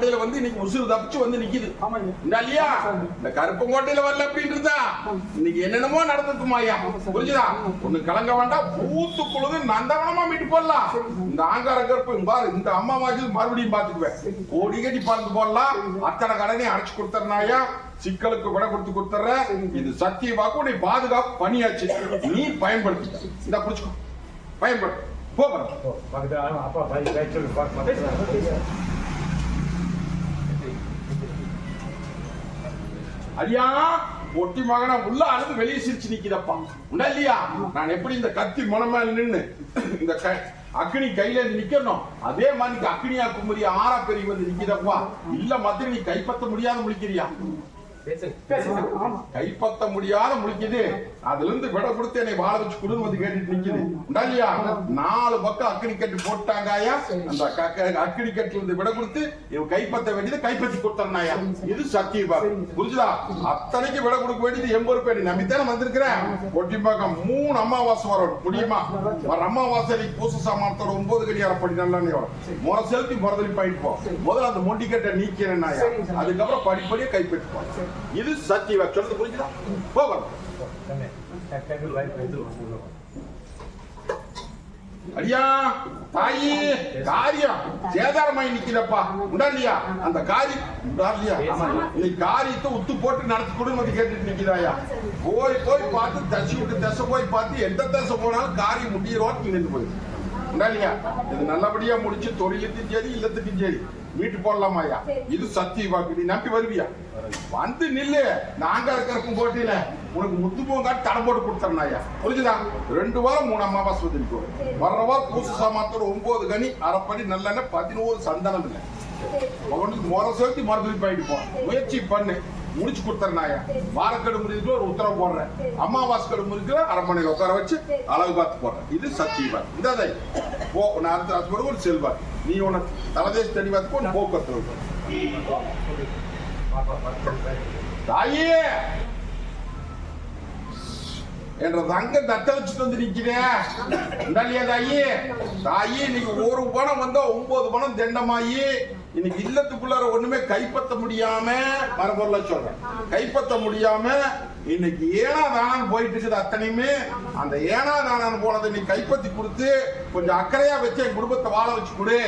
கருப்பங்கோட்டையில வந்து இன்னைக்கு உசுறு தப்பிச்சு வந்து நிக்குது. இல்லையா? இந்த கருப்பங்கோட்டையில வரல அப்படின்னு இருந்தா இன்னைக்கு என்னென்னமோ நடந்திருக்குமா ஐயா? புரிஞ்சுதா? ஒண்ணு கலங்க வேண்டாம் பூத்து குழுது நந்தவனமா மீட்டு போடலாம். இந்த ஆங்கார கருப்பு பாரு இந்த அம்மா வாக்கில் மறுபடியும் பாத்துக்குவேன் கோடி கட்டி பறந்து போடலாம். அத்தனை கடனையும் அடைச்சு கொடுத்துறனாயா சிக்கலுக்கு விட கொடுத்து கொடுத்துற இது சத்திய வாக்கு உன்னை பாதுகாப்பு பணியாச்சு. நீ பயன்படுத்தி இந்த புடிச்சுக்கோ. பயன்படுத்து போகிறோம் அப்பா ஐயா ஒட்டி மகனா உள்ள அழுது வெளியே சிரிச்சு நிக்கிறப்பா. உண்டா இல்லையா? நான் எப்படி இந்த கத்தி மனமேல நின்னு இந்த அக்னி கையில இருந்து நிக்கணும்? அதே மாதிரி அக்னியா குமரி ஆறா பெரிய வந்து நிக்கிறப்பா. இல்ல மாதிரி நீ கைப்பற்ற முடியாத முடிக்கிறியா? கைப்பற்ற முடியாத முழிக்குது அதுல இருந்து விட கொடுத்து என்னை வாழ வச்சு கொடுன்னு வந்து கேட்டுட்டு நிக்குது. உண்டா இல்லையா? நாலு பக்கம் அக்னி கட்டு போட்டாங்க ஐயா அந்த அக்னி கட்டுல இருந்து விட கொடுத்து இவன் கைப்பற்ற வேண்டியது கைப்பற்றி கொடுத்தாயா இது சத்தியபா புரிஞ்சுதா? அத்தனைக்கு விட கொடுக்க வேண்டியது எண்பது பேர் நம்பித்தானே வந்திருக்கிறேன் ஒட்டிம்பாக்கம் மூணு அமாவாசை வரும். முடியுமா? வர அமாவாசை பூச சாமானத்தோட ஒன்பது கடியார படி நல்லா முறை செலுத்தி முறதலி போயிட்டு போ முதல்ல அந்த மொண்டிக்கட்டை நீக்கிறேன் அதுக்கப்புறம் படிப்படியே கைப்பற்றுப்போம் இது சத்தியவா? சொல்றது புரிஞ்சுதா போகணும் அடியா தாயி காரியம் சேதாரமாய் நிக்கிறப்பா உண்டா அந்த காரி உண்டா நீ காரியத்தை உத்து போட்டு நடத்தி கொடுன்னு வந்து கேட்டுட்டு நிக்கிறாயா? போய் போய் பார்த்து தசி விட்டு தசை போய் பார்த்து எந்த தசை போனாலும் காரியம் முடியிறோட்டு நின்று போய் இல்லையா? இது நல்லபடியா முடிச்சு தொழிலுக்கும் சரி இல்லத்துக்கும் சரி வீட்டு போடலாமாயா இது சத்திய வாக்கு. நீ நம்பி வருவியா? வந்து நில்லு. நாங்க இருக்கிற போட்டியில உனக்கு முத்து போங்காட்டி தடை போட்டு கொடுத்தறனாயா புரிஞ்சுதா? ரெண்டு வாரம் மூணு வந்து நிற்கும் வர்ற வாரம் பூசு சாமாத்தோட ஒன்பது கனி அரைப்படி நல்லெண்ணெய் பதினோரு சந்தனம் இல்லை. அவனுக்கு முறை செலுத்தி மறுபடியும் போயிட்டு போ. முயற்சி பண்ணு. முடிச்சு கொடுத்துறனாயா வாரக்கடு முடிஞ்சுட்டு ஒரு உத்தரவு போடுறேன். அமாவாசை கெடு முடிஞ்சு அரண்மனையில் உட்கார வச்சு அழகு பார்த்து போடுறேன். இது சத்தியவான் இந்த அதை போ நான் அடுத்த பிறகு ஒரு செல்வார் நீ உனக்கு தலதேச தெடி பார்த்துக்கோ உன் போக்குவரத்து தாயே! என்ற தங்க தத்தளிச்சுட்டு வந்து நிக்கிறேன் தாயே தாயி. தாயி இன்னைக்கு ஒரு பணம் வந்தா ஒன்பது பணம் தண்டமாயி. இன்னைக்கு இல்லத்துக்குள்ளார ஒண்ணுமே கைப்பற்ற முடியாம மரபொருளை சொல்றேன். கைப்பற்ற முடியாம இன்னைக்கு ஏனா தானான்னு போயிட்டு இருக்குது அத்தனையுமே. அந்த ஏனா தானான்னு போனதை நீ கைப்பற்றி கொடுத்து கொஞ்சம் அக்கறையா வச்சு என் குடும்பத்தை வாழ வச்சு கொடு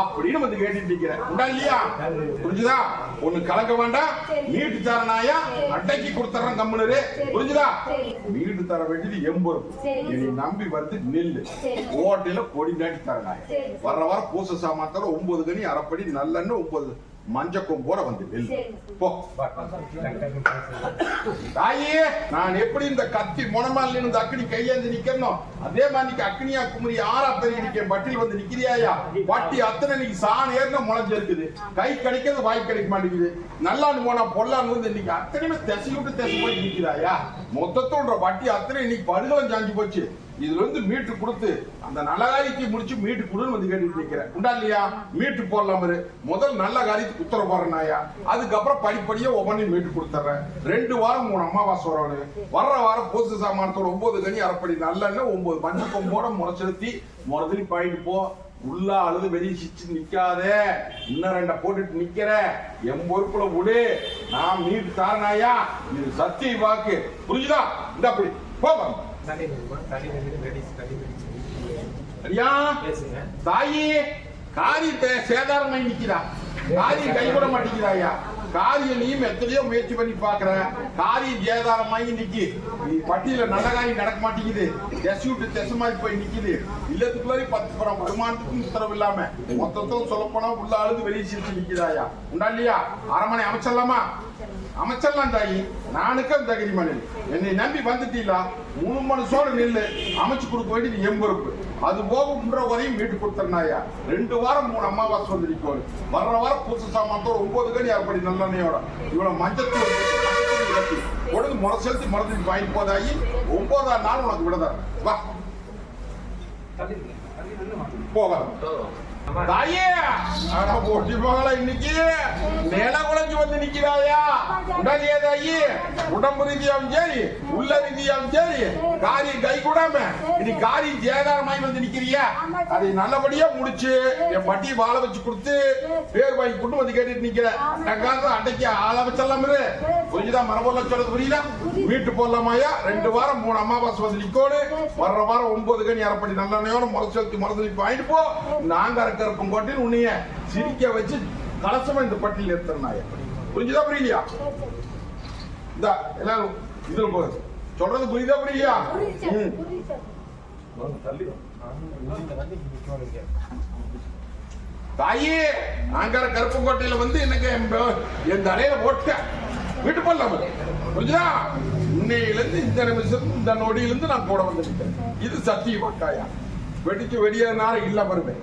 அப்படின்னு வந்து கேட்டுட்டு இருக்கிறேன். உண்டா இல்லையா? புரிஞ்சுதா? ஒண்ணு கலக்க வேண்டாம். மீட்டு தரனாயா அட்டைக்கு கொடுத்துறேன் கம்முனரு. புரிஞ்சுதா? வீடு தர வேண்டியது எம்பது என்னை நம்பி வந்து நெல்லு. ஓட்டையில கொடி நாட்டி தரனாயா வர்ற வாரம் பூச தர ஒன்பது கனி அரைப்படி நல்லெண்ணெய் ஒன்பது. மஞ்ச கொம்போட வந்து நெல்லு போ. தாயே நான் எப்படி இந்த கத்தி முனமால் இந்த அக்னி கையேந்து நிக்கணும் அதே மாதிரி இன்னைக்கு அக்னியா குமரி ஆறா பெரிய நிக்க பட்டியில் வந்து நிக்கிறியாயா? பட்டி அத்தனை இன்னைக்கு சாண் ஏறின முளைஞ்சு இருக்குது. கை கிடைக்கிறது வாய் கிடைக்க மாட்டேங்குது. நல்லான்னு போனா பொல்லான்னு வந்து இன்னைக்கு அத்தனையுமே திசை விட்டு திசை போய் நிக்கிறாயா? மொத்தத்தோட பட்டி அத்தனை இன்னைக்கு படுகளும் சாஞ்சு போச்சு. இதுல இருந்து மீட்டு கொடுத்து அந்த நல்ல காரியத்தை முடிச்சு மீட்டு கொடுன்னு வந்து கேட்டு நிக்கிறேன் உண்டா இல்லையா? மீட்டு போடலாம் முதல் நல்ல காரியத்துக்கு உத்தரவு போடுறேனாயா அதுக்கப்புறம் படிப்படியா ஒவ்வொன்றையும் மீட்டு கொடுத்துட்றேன். ரெண்டு வாரம் மூணு அமாவாசை வரணும். வர்ற வாரம் பூசு சாமானத்தோட ஒன்பது கனி அரைப்படி நல்லெண்ணெய் ஒன்பது மஞ்சள் கொம்போட முறைச்செலுத்தி செலுத்தி பாயிட்டு போ. உள்ள அழுது வெளியே சிச்சு நிக்காத. இன்னும் ரெண்ட போட்டுட்டு நிக்கிற. என் பொறுப்புல விடு. நான் மீட்டு தாரனாயா இது சத்திய வாக்கு. புரிஞ்சுதா? இந்த அப்படி. போவாங்க பேசுங்க. தாயி காரியத்தை சேதாரமாய் நிக்கிறா. காரியம் கைவிட மாட்டேங்கிறாயா காரியம் நீயும் எத்தனையோ முயற்சி பண்ணி பாக்குற காரியம் சேதாரமாயி நிக்கி. நீ பட்டியல நல்ல காரியம் நடக்க மாட்டேங்குது. தெசு விட்டு தெசு மாதிரி போய் நிக்குது. இல்லத்துக்குள்ளே பத்து படம் வருமானத்துக்கும் உத்தரவு இல்லாம மொத்தத்தும் சொல்ல போனா உள்ள அழுது வெளியே சிரிச்சு நிக்குதாயா? உண்டா இல்லையா? அரமனை அமைச்சிடலாமா? அமைச்சிடலாம் தாயி. நானுக்கும் தகுதி மனிதன் என்னை நம்பி வந்துட்டீங்களா? மூணு மனுஷோட நில்லு. அமைச்சு கொடுக்க வேண்டியது எம்பொறுப்பு அது போக முன்ற வரையும் வீட்டு கொடுத்துருந்தாயா ரெண்டு வாரம் மூணு அமாவாசை வந்து நிற்கும் வர்ற வாரம் புதுசு சாமானத்தோட ஒன்பது கனி அப்படி நல்லெண்ணையோட. இவ்வளவு மஞ்சத்தூள் உடனே முறை செலுத்தி மரத்துக்கு வாங்கி போதாயி ஒன்பதாம் நாள் உனக்கு விடதான் வா? போகலாம். தாயே! அட போட்டி மகள இன்னைக்கு நில குலைஞ்சு வந்து நிக்கிறாயா? உடனே தாயி உடம்பு ரீதியாவும் சரி உள்ள ரீதியாவும் சரி காரியம் கை கூடாம இன்னைக்கு காரியம் ஜேதாரமாய் வந்து நிக்கிறியா? அதை நல்லபடியா முடிச்சு என் பட்டி வாழ வச்சு கொடுத்து பேர் வாங்கி கொண்டு வந்து கேட்டுட்டு நிக்கிற. எங்காவது அடைக்க ஆள வச்சலாம் புரியுதா மரபொருள சொல்றது புரியுதா? வீட்டு போடலாமாயா? ரெண்டு வாரம் மூணு அமாவாசை வந்து நிக்கோடு வர்ற வாரம் ஒன்பது கனி அரைப்படி நல்லெண்ணையோட முரசொலுத்தி முரசொலிப்பு வாங்கிட்டு போ. நாங்க இருக்கிறப்பம் கோட்டில் உன்னைய சிரிக்க வச்சு கலசமா இந்த பட்டியல் எடுத்துறாங்க புரிஞ்சுதா புரியலையா? இந்த எல்லாரும் இதுல போகுது சொல்றது புரியுதா புரியலையா? தாயே நாங்கர கருப்பங்கோட்டையில வந்து எனக்கு என் தலையில போட்ட. வீட்டு போடலாம் புரிஞ்சுதா? இன்னையில இருந்து இந்த நிமிஷம் இந்த நொடியில இருந்து நான் கூட வந்துட்டேன். இது சத்திய வாக்காயா வெடிச்சு வெடியதுனால இல்ல வருவேன்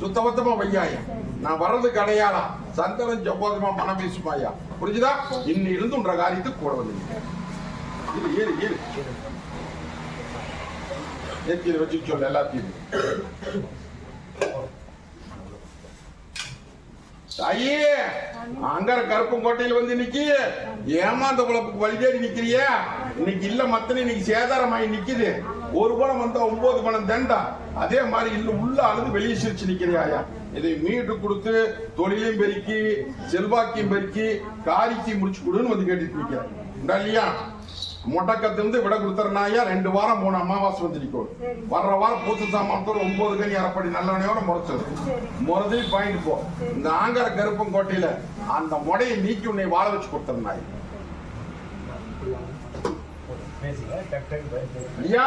சுத்தபத்தமா வையாயா? நான் வர்றதுக்கு அடையாளா? சந்தனம் ஜப்போதமா மனம் வீசுமாயா? புரிஞ்சுதா? இன்னிலிருந்து உன்ற காரியத்துக்கு கூட வந்து இது ஏறு ஏறு. நெத்தியில வச்சு சொல்ல எல்லாத்தையும். ஐயே அங்கர கருப்பங்கோட்டையில வந்து நிக்கி. ஏமாந்த குழப்புக்கு வழிதேறி நிக்கிறிய? இன்னைக்கு இல்ல மத்தனை இன்னைக்கு சேதாரமாயி நிக்குது. ஒரு பணம் வந்தா ஒன்பது பணம் தண்டா. அதே மாதிரி இல்ல உள்ள அழுது வெளியே சிரிச்சு நிக்கிறியாயா இதை மீட்டு கொடுத்து தொழிலையும் பெருக்கி செல்வாக்கையும் பெருக்கி காரிக்கையும் முடிச்சு கொடுன்னு வந்து கேட்டுட்டு நிக்கிறேன். உண்டா இல்லையா? முட்டக்கத்திலிருந்து விட கொடுத்துறனாயா ரெண்டு வாரம் மூணு அமாவாசை வந்து வர்ற வாரம் பூச சாமானத்தோட ஒன்பது கனி அறப்படி நல்லவனையோட முறைச்சது. முறதி பாயிண்ட் போ. இந்த ஆங்கர கருப்பம் கோட்டையில அந்த முடையை நீக்கி உன்னை வாழ வச்சு கொடுத்துறனாய் பேசுங்க டக் டக் பை- பை. ஐயா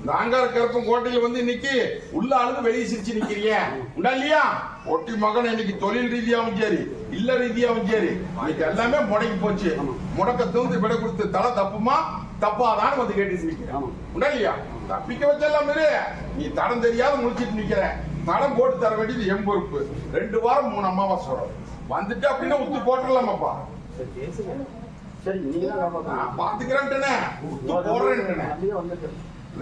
இந்த ஆங்கார கருப்பம் கோட்டையில வந்து இன்னைக்கு உள்ள அழுது வெளியே சிரிச்சு நிக்கிறிய உண்டா இல்லையா? ஒட்டி மகன் இன்னைக்கு தொழில் ரீதியாவும் சரி இல்ல ரீதியாவும் சரி. இன்னைக்கு எல்லாமே முடங்கி போச்சு. முடக்க தூந்து விட கொடுத்து தலை தப்புமா? தப்பாதான்னு வந்து கேட்டுட்டு நிக்கிறேன். உண்டா இல்லையா? தப்பிக்க வச்செல்லாம் இரு. நீ தடம் தெரியாத முடிச்சிட்டு நிக்கிற. தடம் போட்டு தர வேண்டியது என் பொறுப்பு. ரெண்டு வாரம் மூணு அமாவாசை வரும் வந்துட்டு அப்படின்னா உத்து போட்டுடலாமாப்பா? சரி, நீங்க தான்.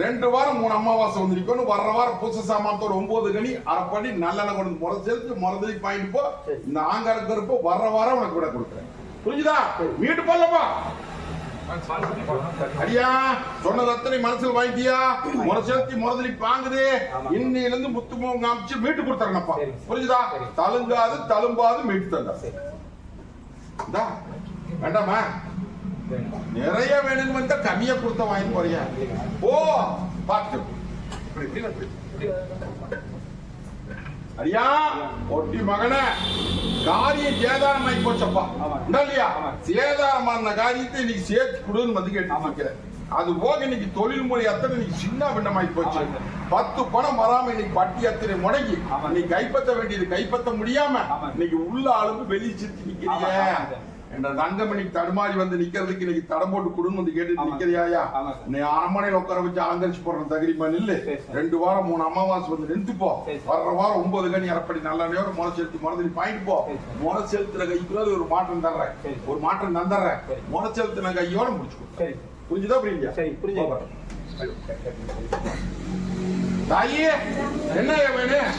ரெண்டு வாரம் மூணு அமாவாசை வந்திருக்கணும் வர்ற வாரம் பூச சாமானத்தோட ஒன்பது கனி அரைப்படி நல்லெண்ணெய் கொண்டு முறை செலுத்து முறதலி பாயிண்ட் போ. இந்த ஆங்கார கருப்பு வர்ற வாரம் உனக்கு விட கொடுக்குறேன். புரிஞ்சுதா? வீட்டு போலப்பா அடியா சொன்ன அத்தனை மனசுல வாங்கிட்டியா? முறை செலுத்தி முறதலி பாங்குது. இன்னையில இருந்து முத்துமுகம் காமிச்சு மீட்டு கொடுத்துறேனப்பா சரி. புரிஞ்சுதா. தழுங்காது தழும்பாது மீட்டு தந்தா. வேண்டாமா. நிறைய வேணும்னு வந்தா கம்மியா கொடுத்த வாங்கி போறியா போ பார்த்து. அடியா ஒட்டி மகனே காரியம் சேதாரமாய் போச்சப்பா ஆமா. உண்டா இல்லையா. சேதாரமான காரியத்தை இன்னைக்கு சேர்த்து கொடுன்னு வந்து கேட்டு அது போக இன்னைக்கு தொழில் மொழி அத்தனை இன்னைக்கு சின்ன பின்னமாய் போச்சு. பத்து பணம் வராம இன்னைக்கு பட்டி அத்தனை முடங்கி. இன்னைக்கு கைப்பற்ற வேண்டியது கைப்பற்ற முடியாம. இன்னைக்கு உள்ள ஆளுங்க வெளியே சிரிச்சு நிக்கிறீங்க. என்ற தங்கமணி தடுமாறி வந்து நிக்கிறதுக்கு இன்னைக்கு தடம் போட்டு கொடுன்னு வந்து கேட்டு. நிக்கிறியாயா. நீ அரண்மனையில உட்கார வச்சு அலங்கரிச்சு போடுற தகுதிமா நில்லு சரி, சரி. ரெண்டு வாரம் மூணு அமாவாசை வந்து நின்று போ சரி, சரி. வர்ற வாரம் ஒன்பது கனி அரைப்படி நல்ல நேரம் முறை செலுத்தி முறை பாயிண்ட் போ. முறை செலுத்துற கைக்குள்ள ஒரு மாற்றம் தர்றேன். ஒரு மாற்றம் தந்துடுறேன். முறை செலுத்தின கையோட முடிச்சுக்கோ சரி புரிஞ்சுதா புரியுங்க சரி, புரிஞ்சுது. டக் டக் பை. தாயே என்ன வேணும்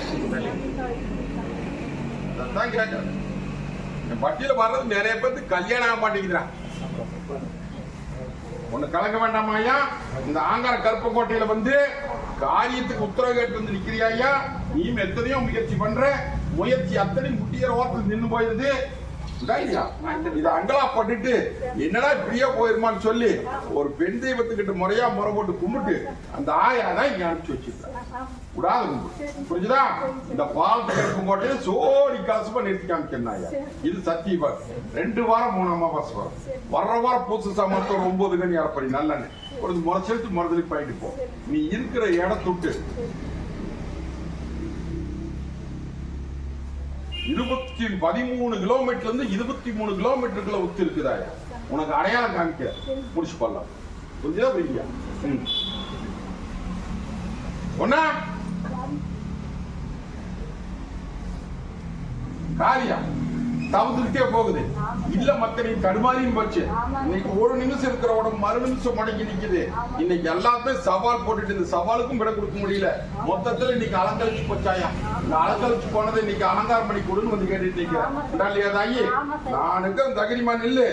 அதான் கேட்கறேன் என் பட்டியல வர்றது நிறைய பேருக்கு கல்யாணம் ஆக மாட்டேங்கிறான் ஒண்ணு கலங்க வேண்டாமா ஐயா? இந்த ஆங்கார கருப்பக்கோட்டையில வந்து காரியத்துக்கு உத்தரவு கேட்டு வந்து நிக்கிறியா ஐயா? நீயும் எத்தனையோ முயற்சி பண்ற. முயற்சி அத்தனை முட்டியர் ஓரத்தில் நின்று போயிருது இதை அங்கலா பட்டுட்டு என்னடா இப்படியே போயிருமான்னு சொல்லி ஒரு பெண் தெய்வத்துக்கிட்ட முறையா முறை போட்டு கும்பிட்டு அந்த ஆயா தான் இங்க அனுப்பிச்சு வச்சிருக்கேன் விடாத கும்பிடு. புரிஞ்சுதா? இந்த பால் கிழக்கும் போட்டு சோடி காசுமா நிறுத்தி காமிக்கிறேன் இது சத்தியபார் ரெண்டு வாரம் மூணு அமாவாசை வரும். வர்ற வாரம் பூசு சாமத்தோட ஒன்பது கணி அரைப்படி நல்லெண்ணெய். ஒரு முறை செலுத்து மறுதலி போயிட்டு போ. நீ இருக்கிற இடத்துட்டு இருபத்தி பதிமூணு கிலோமீட்டர்ல இருந்து இருபத்தி மூணு கிலோமீட்டருக்குள்ள ஒத்து இருக்குதாயா? உனக்கு அடையாளம் காமிக்க. முடிச்சு பண்ணலாம் புரிஞ்சதா புரியா ஒன்னா காரியா? தவிர்த்துக்கிட்டே போகுது. இல்ல மத்த நீ தடுமாறியும் போச்சு. இன்னைக்கு ஒரு நிமிஷம் இருக்கிற உடம்பு மறு நிமிஷம் முடங்கி நிக்குது. இன்னைக்கு எல்லாத்தையும் சவால் போட்டுட்டு இந்த சவாலுக்கும் விட கொடுக்க முடியல. மொத்தத்துல இன்னைக்கு அலங்கரிச்சு போச்சாயா? அலங்கரிச்சு போனதை இன்னைக்கு அலங்காரம் பண்ணி கொடுன்னு வந்து கேட்டுட்டு நிக்கிறேன் இல்லையா தாயி? நானுக்கு தகுதிமா நில்லு.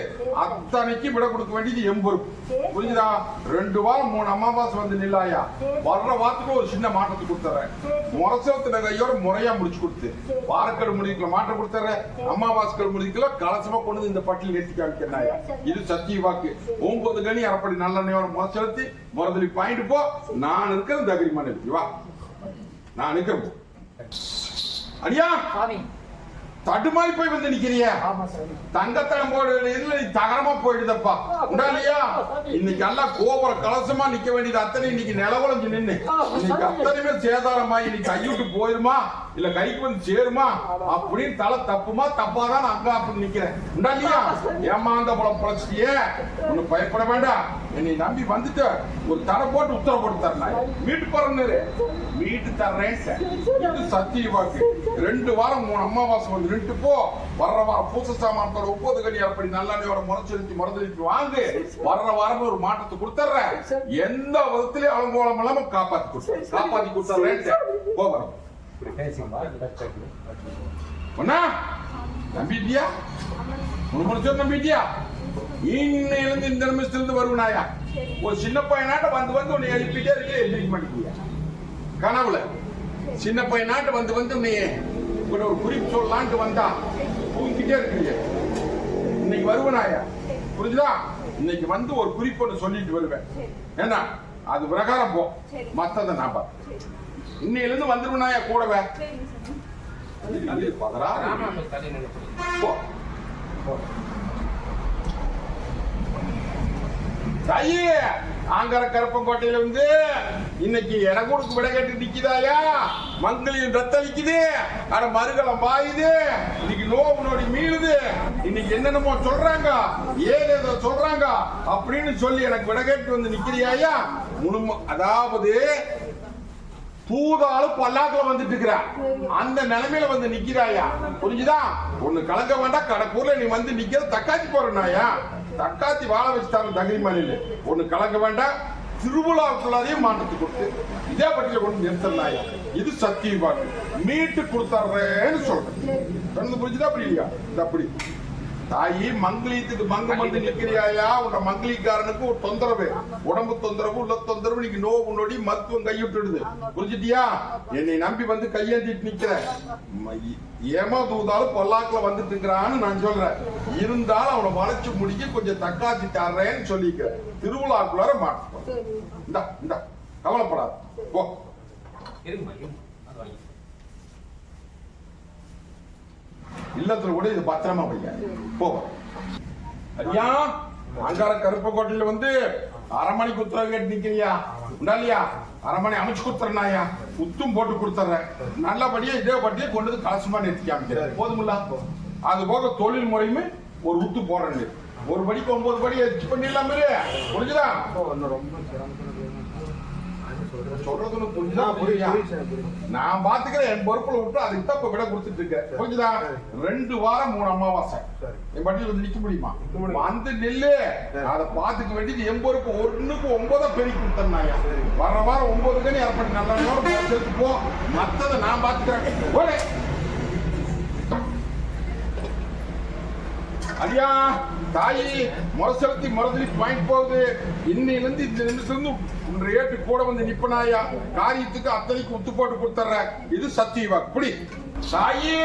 அத்தனைக்கு விட கொடுக்க வேண்டியது என் பொறுப்பு. புரிஞ்சுதா? ரெண்டு வாரம் மூணு அமாவாசை வந்து நில்லாயா? வர்ற வாரத்துக்கு ஒரு சின்ன மாற்றத்தை கொடுத்துறேன். முரசவத்துல கையோட முறையா முடிச்சு கொடுத்து. வாரக்கடு முடிக்கல மாற்றம் கொடுத்துறேன். அமாவாசைகள் முடிக்கல கலசமா கொண்டு இந்த பட்டியல் நிறுத்தி காமிக்கிறாயா இது சத்திய வாக்கு. ஒன்பது கனி அரைப்படி நல்லெண்ணெயோட முறைச்செலுத்தி முறதலி பாயிண்ட் போ. நான் இருக்கிறேன் தகுதி மனைவி வா. நான் இருக்கிறேன் அடியா! சாமி தடுமாறி போய் வந்து நிக்கிறியா. ஆமா சாமி. தங்கத்தனம் போடு இதுல நீ தகரமா போயிடுதப்பா. உண்டாலியா இன்னைக்கு எல்லாம் கோபுர கலசமா நிக்க வேண்டியது அத்தனை இன்னைக்கு நிலவளைஞ்சு நின்னு. இன்னைக்கு அத்தனையுமே சேதாரமா இன்னைக்கு கைவிட்டு போயிருமா? இல்ல கைக்கு வந்து சேருமா? அப்படின்னு தலை தப்புமா தப்பாதான் நான் அங்க அப்படி நிக்கிறேன். உண்டாலியா ஏமாந்த பழம் பொழைச்சிட்டியே? ஒன்னும் பயப்பட வேண்டாம். என்னை நம்பி வந்துட்டு ஒரு தடை போட்டு உத்தரவு போட்டு தரல வீட்டு போறேன்னு வீட்டு தர்றேன் சார். சத்திய வாக்கு. ரெண்டு வாரம் மூணு அமாவாசை வந்து நின்று போ. வர்ற வாரம் பூச சாமானத்தோட ஒன்பது கனி அப்படி நல்லாண்டியோட முறைச்செலுத்தி மறந்துட்டு வாங்கு. வர்ற வாரம் ஒரு மாற்றத்தை கொடுத்துட்றேன் எந்த விதத்திலயும் அலங்கோலம் இல்லாம காப்பாத்தி கொடுத்துறேன் காப்பாத்தி கொடுத்துட்றேன் போகிறோம் ஒன்னா நம்பிட்டியா? உனக்கு நம்பிட்டியா இன்னையில இருந்து இந்த நிமிஷத்துல இருந்து வருவனாயா ஒரு சின்ன பையனாட்ட வந்து வந்து உன்னை எழுப்பிட்டே இருக்க எந்திரிக்க மாட்டேங்கியா கனவுல. சின்ன பையனாட்ட வந்து வந்து உன்னை இப்படி ஒரு குறிப்பு சொல்லலான்ட்டு வந்தா தூங்கிட்டே இருக்கிறீங்க இன்னைக்கு வருவனாயா புரிஞ்சுதா? இன்னைக்கு வந்து ஒரு குறிப்பு ஒன்று சொல்லிட்டு வருவேன். என்ன அது பிரகாரம் போ. மத்ததை நான் பார்த்து இன்னையில இருந்து வந்துருவனாயா கூடவே? அது பதறா போ. தாயி ஆங்கர கருப்பங்கோட்டையில வந்து இன்னைக்கு இடகுடுக்கு விட கேட்டு நிக்குதாயா? மங்களின் ரத்தளிக்குது அட மறுகலம் பாயுது. இன்னைக்கு நோவு நோடி மீளுது. இன்னைக்கு என்னென்னமோ சொல்றாங்க. ஏதேதோ சொல்றாங்க. அப்படின்னு சொல்லி எனக்கு விட கேட்டு வந்து நிக்கிறியாயா? முழும அதாவது தூதாலும் பல்லாக்குல வந்துட்டு இருக்கிறா. அந்த நிலைமையில வந்து நிக்கிறாயா புரிஞ்சுதா? ஒண்ணு கலங்க வேண்டாம் கடக்கூர்ல நீ வந்து நிக்கிற தக்காத்தி போறனாயா தக்காத்தி வாழ வச்சுட்டாங்க தகுதி மலையில. ஒண்ணு கலங்க வேண்டாம் திருவிழாவுக்குள்ளாரையும் மாற்றத்தை கொடுத்து இதே பட்டியல கொண்டு நிறுத்தலாம் இது சத்திய மீட்டு கொடுத்தர்றேன்னு சொல்றேன். சொன்னது புரிஞ்சுதா அப்படி இல்லையா இது அப்படி. தாயி மங்களியத்துக்கு மங்கம் வந்து நிக்கிறியாயா உங்க மங்களிக்காரனுக்கு ஒரு தொந்தரவு. உடம்பு தொந்தரவு உள்ள தொந்தரவு இன்னைக்கு நோவு நொடி மருத்துவம் கைவிட்டுடுது புரிஞ்சுட்டியா? என்னை நம்பி வந்து கையேந்திட்டு நிக்கிற. ஏமா தூதாலும் பொல்லாக்குல வந்துட்டு இருக்கிறான்னு நான் சொல்றேன். இருந்தாலும் அவனை வளைச்சு முடிக்க கொஞ்சம் தக்காத்தி தர்றேன்னு சொல்லிக்கிறேன் திருவிழாக்குள்ளார மாட்டு இந்தா இந்தா கவலைப்படாத. போ இருங்கம்மா இருங்க அது வாங்கி இல்லத்துல கூட இது பத்திரமா வைங்க போவோம் ஐயா அங்கார கருப்பக்கோட்டையில வந்து அரமணிக்கு உத்தரவு கேட்டு நிக்கிறியா? உண்டாலியா மணி அமைச்சு கொடுத்துறனாயா உத்தும் போட்டு கொடுத்துறேன். நல்லபடியா இதே பட்டியே கொண்டு வந்து கலசமா நிறுத்தி காமிக்கிறார் போதுமில்ல? அது போக தொழில் முறையுமே ஒரு உத்து போடுறேன் ஒரு படிக்கு ஒன்பது படி எச்சு பண்ணிடலாமே முடிஞ்சுதான் ரொம்ப சிறந்த சொல்றது உனக்கு புரிஞ்சுதா புரியா நான் பாத்துக்கிறேன் என் பொறுப்புல விட்டு அதுக்கு தான் இப்ப விட கொடுத்துட்டு இருக்கேன் புரிஞ்சுதா? ரெண்டு வாரம் மூணு அமாவாசை. என் பட்டியல் வந்து நிக்க முடியுமா. வந்து நில்லு. அதை பாத்துக்க வேண்டியது என் பொறுப்பு. ஒண்ணுக்கு ஒன்பதா பெருக்கி கொடுத்தேன்னாயா சரி. வர வாரம் ஒன்பது கணி ஏற்பட்டு நல்ல சேர்த்து போ. மத்ததை நான் பாத்துக்கிறேன். போடே. ஐயா தாயி முரசலத்தி முரசலி பாயிண்ட் போகுது. இன்னிலிருந்து இந்த நிமிஷத்துல ரேட்டு கூட வந்து நிப்பனாயா? காரியத்துக்கு அத்தனைக்கு உத்து போட்டு கொடுத்துட்ற. இது சத்தியவா இப்படி தாயி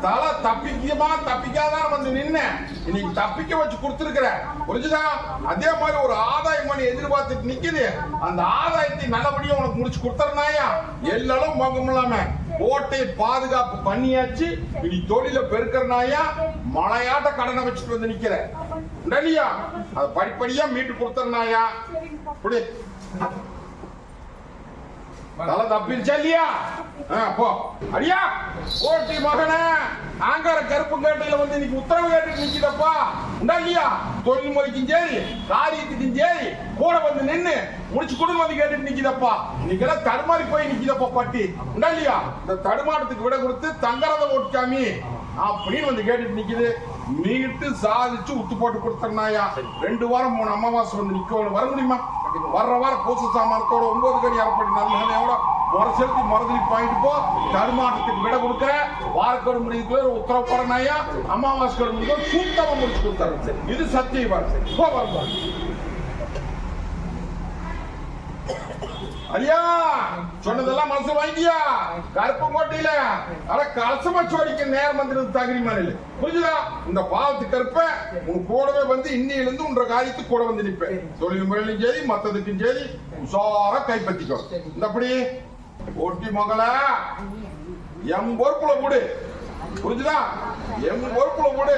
தலை தப்பிக்கமா தப்பிக்காதான் வந்து நின்ன. இன்னைக்கு தப்பிக்க வச்சு கொடுத்துருக்கிற. புரிஞ்சுதா? அதே மாதிரி ஒரு ஆதாயம் பண்ணி எதிர்பார்த்துட்டு நிக்குது. அந்த ஆதாயத்தை நல்லபடியா உனக்கு முடிச்சு கொடுத்துறனாயா? எல்லாரும் மோகம் இல்லாம. கோட்டை பாதுகாப்பு பண்ணியாச்சு. இனி தொழில பெருக்கிறனாயா? மலையாட்ட கடனை வச்சுட்டு வந்து நிக்கிற. இல்லையா அதை படிப்படியா மீட்டு கொடுத்துறனாயா இப்படி தலை தப்பிச்சா இல்லையா? ஆ, போ. அடியா ஓட்டி மகனே. ஆங்கார கருப்புங்கேட்டையில வந்து இன்னைக்கு உத்தரவு கேட்டு நிக்குதப்பா. உண்டா இல்லையா? தொழில் முறைக்கும் சரி காரியத்துக்கும் சரி கூட வந்து நின்னு முடிச்சு கொடுங்க வந்து கேட்டுட்டு நிக்குதப்பா. இன்னைக்கெல்லாம் தடுமாறி போய் நிக்குதப்பா பட்டி. உண்டா இல்லையா? இந்த தடுமாட்டத்துக்கு விட கொடுத்து தங்கரத ஓட்டுக்காமி அப்படின்னு வந்து கேட்டுட்டு நிக்குது. மீட்டு சாதிச்சு உத்து போட்டு கொடுத்தனாயா ரெண்டு வாரம் மூணு அமாவாசை வந்து நிக்கணும் வர முடியுமா? வர்ற வாரம் பூச சாமானத்தோட ஒன்பது கடி அரைப்படி நல்ல முறை செலுத்தி முறதுலி பாயிண்ட் போ. தடுமாற்றத்துக்கு விட கொடுக்குற. வாரக்கோடு முடிவுக்குள்ள ஒரு உத்தரவு போறனாயா அமாவாசை கோடு முடிவு சூத்தமா முடிச்சு கொடுத்தாரு இது சத்தியம் போ வருமா. ஐயா சொன்னதெல்லாம் மனசு வாங்கியா கருப்பங்கோட்டையில அட கலசமா சோடிக்க நேரம் வந்துருது தகுதி மனையில் புரிஞ்சுதா? இந்த பாவத்து கருப்ப உன் கூடவே வந்து இன்னையில இருந்து உன்ற காரியத்துக்கு கூட வந்து நிப்பேன். தொழில் முறையிலும் சரி மத்ததுக்கும் சரி உஷாரா கைப்பற்றிக்கோ. இந்த அப்படி ஒட்டி மகள எம் பொறுப்புல கூடு புரிஞ்சுதா? எம் பொறுப்புல கூடு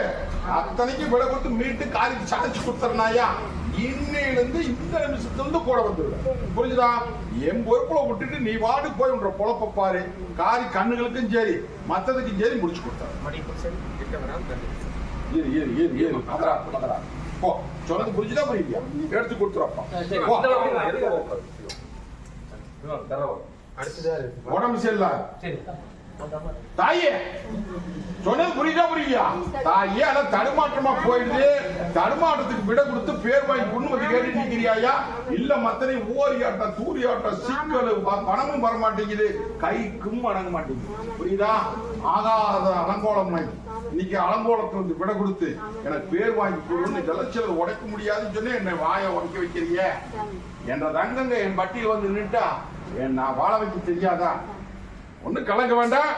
அத்தனைக்கு விட கொடுத்து மீட்டு காரியத்தை சாதிச்சு கொடுத்துறனாயா இன்னையிலிருந்து இந்த நிமிஷத்துல இருந்து கூட வந்துருவேன் புரிஞ்சுதா? என் பொறுப்புல விட்டுட்டு நீ வாடு போய் உன்ற பொழப்ப பாரு. காரி கண்ணுகளுக்கும் சரி மத்ததுக்கும் சரி முடிச்சு கொடுத்தாரு போ. சொன்னது புரிஞ்சுதா புரியலையா எடுத்து கொடுத்துறப்பா. போ. அடுத்ததா இருக்கு உடம்பு சரியில்லை. சரி. தாயே சொன்னது புரியுதா புரியலையா தாயே ஆனா தடுமாற்றமா போயிடுது. தடுமாற்றத்துக்கு விட கொடுத்து பேர் வாங்கி கொண்டு வந்து கேட்டுட்டு இருக்கிறியாயா? இல்ல மத்தனை தூரி ஆட்ட சிக்கல் பணமும் வர மாட்டேங்குது கைக்கும் அடங்க மாட்டேங்குது. புரியுதா? ஆகாத அலங்கோலம் இன்னைக்கு அலங்கோலத்தை வந்து விட கொடுத்து எனக்கு பேர் வாங்கி கொடுன்னு ஜலச்சல உடைக்க முடியாதுன்னு சொல்லி என்னை வாயை உடைக்க வைக்கிறீங்க? என்ற தங்கங்க என் பட்டியல் வந்து நின்னுட்டா என் நான் வாழ வைக்க தெரியாதா? ஒண்ணு கலங்க வேண்டாம்.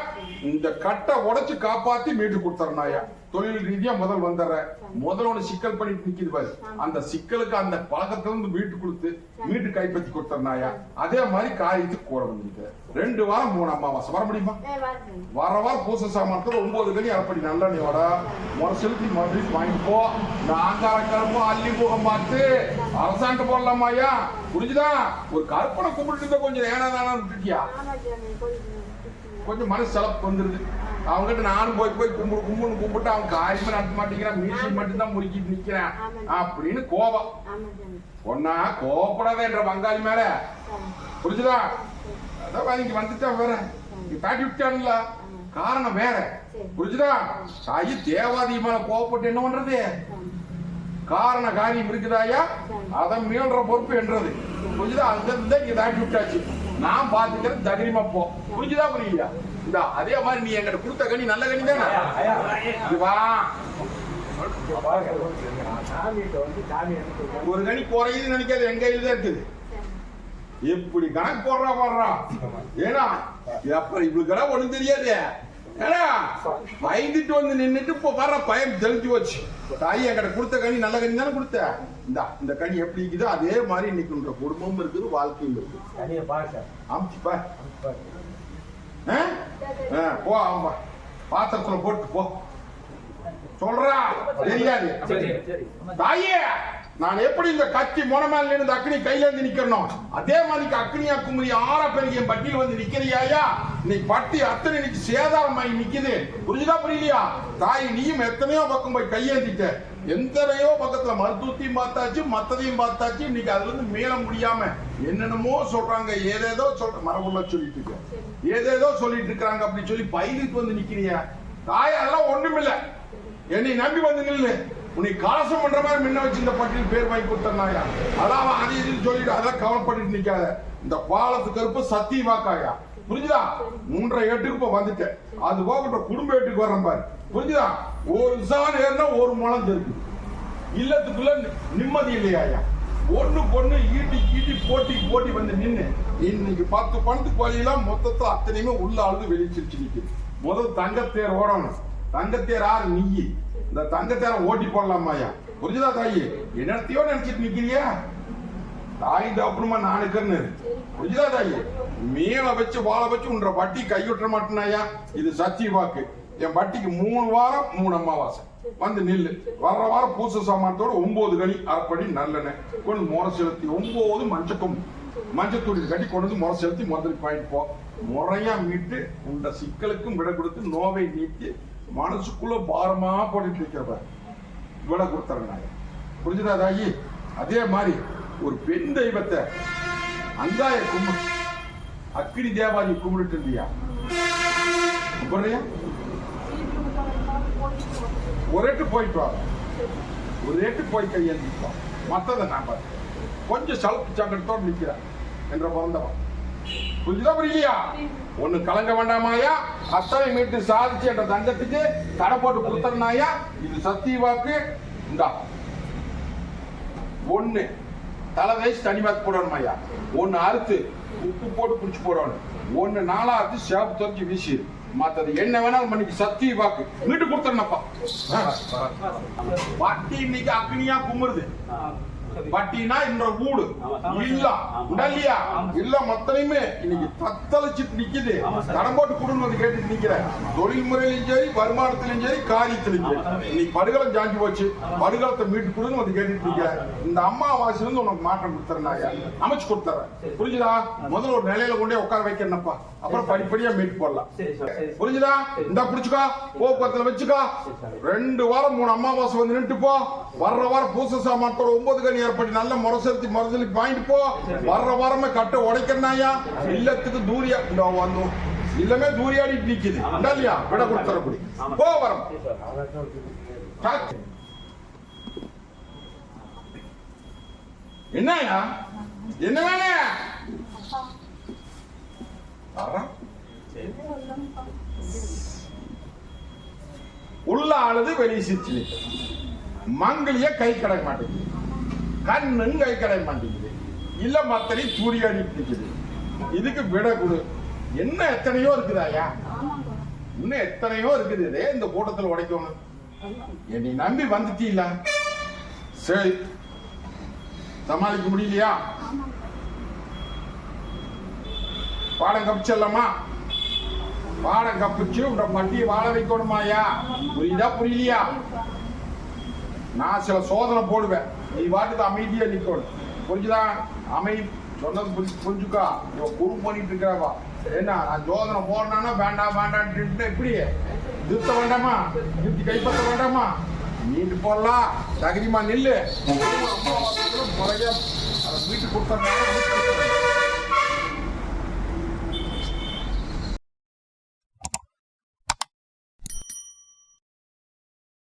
இந்த கட்டை உடைச்சு காப்பாத்தி மீட்டு கொடுத்துறனாயா தொழில் ரீதியா முதல் வந்துடுறேன். முதல்ல ஒண்ணு சிக்கல் பண்ணிட்டு நிக்குது பாரு. அந்த சிக்கலுக்கு அந்த பழக்கத்துல இருந்து மீட்டு கொடுத்து மீட்டு கைப்பற்றி கொடுத்துறனாயா அதே மாதிரி காரியத்துக்கு கூட வந்துருக்கு ரெண்டு வாரம் மூணு அமாவாசை. வர முடியுமா? வர வாரம் பூச சாமானத்துல ஒன்பது கனி அரைப்படி. நல்லெண்ணெயோட முறை செலுத்தி மறுபடியும் வாங்கிட்டு போ. இந்த ஆங்கார கரும்பும் அள்ளி முகம் பார்த்து அரசாங்கம் போடலாமாயா புரிஞ்சுதா? ஒரு கற்பனை கும்பிட்டு கொஞ்சம் ஏனா தானா விட்டுட்டியா? கொஞ்சம் மனசு செலப்பு வந்துருது. அவங்ககிட்ட நானும் போய் போய் கும்பிடு கும்பிடு கும்பிட்டு அவன் காரியமே நடத்த மாட்டேங்கிறான் மீசி மட்டும் தான் முறுக்கிட்டு நிக்கிறேன். அப்படின்னு கோபம். ஒன்னா கோபப்படாத என்ற பங்காளி மேல. புரிஞ்சுதா? அதான் இங்க வந்துட்டா வேற. இங்க தாட்டி விட்டான்ல காரணம் வேற. புரிஞ்சுதா? தாயி தேவாதி மேல கோவப்பட்டு என்ன பண்றது? காரண காரியம் இருக்குதாயா? அதை மீள்ற பொறுப்பு என்றது. புரிஞ்சுதா? அங்க இருந்து இங்க தாட்டி விட்டாச்சு. நான் பாத்துக்கிறது தைரியமா போ. புரிஞ்சுதா புரியலையா? இந்த அதே மாதிரி நீ எங்கிட்ட கொடுத்த கனி நல்ல கனி தானே? ஒரு கனி குறையுதுன்னு நினைக்காது என் கையில தான் இருக்குது. எப்படி கணக்கு போடுறா போடுறா? ஏன்னா அப்புறம் இவளுக்கெல்லாம் ஒண்ணும் தெரியாது. ஏன்னா பயந்துட்டு வந்து நின்னுட்டு இப்போ வர்ற பயம் தெளிஞ்சு போச்சு. தாய் என்கிட்ட கொடுத்த கனி நல்ல கனி தானே கொடுத்த? இந்த இந்த கனி எப்படி இருக்குதோ அதே மாதிரி இன்னைக்கு உன்ற குடும்பம் இருக்குது வாழ்க்கையும் இருக்குது. ஆமிச்சுப்பா ஆ? ஆ, போ ஆமா. பாத்திரத்துல போட்டு போ. சொல்றா தெரியாது. சரி சரி. தாயே! நான் எப்படி இந்த கத்தி முனமேல இருந்து அக்னி கையில இருந்து நிக்கணும் அதே மாதிரி அக்னியா குமரி ஆற பெரிய என் பட்டியல் வந்து நிக்கிறியாயா நீ பட்டி அத்தனை இன்னைக்கு சேதாரமாயி நிக்குது. புரியுதா புரியலையா? தாய் நீயும் எத்தனையோ பக்கம் போய் கையேந்திட்ட. எத்தனையோ பக்கத்துல மருத்துவத்தையும் பார்த்தாச்சு மத்ததையும் பார்த்தாச்சு. இன்னைக்கு அதுல இருந்து மீள முடியாம என்னென்னமோ சொல்றாங்க. ஏதேதோ சொல்ற மரபுள்ள சொல்லிட்டு இருக்க. ஏதேதோ சொல்லிட்டு இருக்கிறாங்க அப்படி சொல்லி பயிருக்கு வந்து நிக்கிறியா? தாய் அதெல்லாம் ஒண்ணுமில்ல. என்னை நம்பி வந்து நில்லு. உன்னை காசம் பண்ற மாதிரி முன்ன வச்சு இந்த பட்டியல் பேர் வாங்கி கொடுத்தாயா அதான் அவன் அது இதுன்னு சொல்லிட்டு அதெல்லாம் கவலைப்பட்டு நிக்காத. இந்த பாலத்து கருப்பு சத்திய வாக்காயா புரிஞ்சுதா? மூன்றரை எட்டுக்கு இப்ப வந்துட்டேன். அது போக குடும்ப எட்டுக்கு வர்றேன் பாரு. புரிஞ்சுதா? ஒரு சான் ஏறினா ஒரு முளம் தெரியும். இல்லத்துக்குள்ள நிம்மதி இல்லையாயா? ஒண்ணு பொண்ணு ஈட்டி ஈட்டி போட்டி போட்டி வந்து நின்று இன்னைக்கு பத்து பணத்துக்கு வழியெல்லாம் மொத்தத்துல அத்தனையுமே உள்ள அழுது வெளிச்சிருச்சு நிக்குது. முதல் தங்கத்தேர் ஓடணும். தங்கத்தேர் ஆறு நீயி. இந்த தங்கத்தேரை ஓட்டி போடலாமாயா புரிஞ்சுதா தாயி? என்னத்தையோ நினைச்சிட்டு நிக்கிறியா தாய் தப்புமா நான் இருக்கிறன்னு புரிஞ்சுதா தாயி? மீனை வச்சு வாழை வச்சு உன்ற வட்டி கைவிட்ட மாட்டேனாயா இது சத்திய வாக்கு. என் வட்டிக்கு மூணு வாரம் மூணு அமாவாசை. வந்து நில்லு. வர்ற வாரம் பூச சாமானத்தோட ஒன்பது கனி அரைப்படி நல்லெண்ணெய். கொண்டு முறை செலுத்தி ஒன்பது மஞ்சக்கும் மஞ்சத்தூடி கட்டி கொண்டு வந்து முறை செலுத்தி முதல் பாயிண்ட் போ. முறையா மீட்டு உண்ட சிக்கலுக்கும் விட கொடுத்து நோவை நீக்கி மனசுக்குள்ள பாரமா போட்டுட்டு இருக்கிறப்ப விட கொடுத்துறேன் புரிஞ்சுதா தாயி? அதே மாதிரி ஒரு பெண் தெய்வத்தை அங்காய கும்பிடு அக்னி தேவாதி கும்பிட்டு இருந்தியா? கும்பிடுறியா ஒரேட்டு போயிட்டு வாங்க ஒரேட்டு போய் கையெழுந்திப்போம் மற்றதை நான் பார்த்தேன் கொஞ்சம் சலப்பு சங்கடத்தோடு நிற்கிறேன் என்ற பிறந்தவன் புரிஞ்சுதா புரியலையா ஒண்ணு கலங்க வேண்டாமாயா அத்தனை மீட்டு சாதிச்சு என்ற தங்கத்துக்கு கடை போட்டு கொடுத்தனாயா இது சத்திய வாக்கு. இந்தா. ஒண்ணு. தலை வயசு தனி வாக்கு போடணுமாயா ஒண்ணு அறுத்து உப்பு போட்டு குடிச்சு போடணும். ஒண்ணு அறுத்து சேப்பு தொலைச்சு வீசிடு மத்தது என்ன வேணாலும் பண்ணிக்கு. சத்திய வாக்கு. மீட்டு கொடுத்துறனப்பா வட்டி இன்னைக்கு அக்னியா குமுறுது. வட்டினா இந்த வீடு இல்ல உடல்லையா இல்ல மொத்தனையுமே இன்னைக்கு தத்தளிச்சுட்டு நிக்குது. கடன் போட்டு குடும்பம் வந்து கேட்டு நிக்கிறேன் தொழில் முறையிலும் சரி வருமானத்திலும் சரி காரியத்திலும் சரி. இன்னைக்கு படுகளம் ஜாஞ்சி போச்சு. படுகளத்தை மீட்டு கொடுன்னு வந்து கேட்டுட்டு நிக்கிறேன் இந்த அம்மாவாசையில இருந்து உனக்கு மாற்றம் கொடுத்துறேன் அமைச்சு கொடுத்துறேன். புரிஞ்சுதா? முதல்ல ஒரு நிலையில கொண்டே உட்கார வைக்கிறேன்ப்பா. அப்புறம் படிப்படியா மீட்டு போடலாம். சரி சார் சரி. புரிஞ்சுதா? இந்த புடிச்சுக்கோ. போக்குவரத்துல வச்சுக்கோ. ரெண்டு வாரம் மூணு அமாவாசை வந்து நின்று போ. வர்ற வாரம் பூச சாமான்தோட ஒன்பது கனி ஏற்பட்டு நல்ல முரசெலுத்தி மருந்தளிக்கு வாங்கிட்டு போ. வர்ற வாரமே கட்ட உடைக்கிறனாயா இல்லத்துக்கு தூரியா இந்த வந்து இல்லமே தூரியாடிட்டு நிக்குது. இல்லையா? விட கொடுத்துறப்படி போ வரம். காத்து. என்னய்யா என்ன வேணே வர்றான் உள்ள ஆளுது வெளியே நிக்குது. மங்களிய கை கடை மாட்டேங்குது. கண்ணும் கை கடை மாட்டேங்குது. இல்ல மத்தனை தூரியாடி நிக்குது இதுக்கு விட கொடு. என்ன எத்தனையோ இருக்குதாயா இன்னும் எத்தனையோ இருக்குது. இதே இந்த கூட்டத்துல உடைக்கணும். என்னை நம்பி வந்துட்டீங்களா? சரி. சமாளிக்க முடியலையா? பாடம் கப்பிச்சிடலாமா பாடம் கப்பிச்சு உங்க பட்டியை வாழ வைக்கணுமாயா புரியுதா புரியலையா? நான் சில சோதனை போடுவேன். நீ வாட்டுக்கு அமைதியா நிக்கணும். புரிஞ்சுதா? அமை சொன்னது புரிஞ்சு புரிஞ்சுக்கா. இவன் குரு பண்ணிட்டு இருக்கிறவா என்ன நான் சோதனை போடுறானா வேண்டாம் வேண்டான்ட்டு எப்படி? திருத்த வேண்டாமா? திருத்தி கைப்பற்ற வேண்டாமா? நீட்டு போடலாம் தகுதிமா நில்லு. முறையா வீட்டுக்கு கொடுத்தா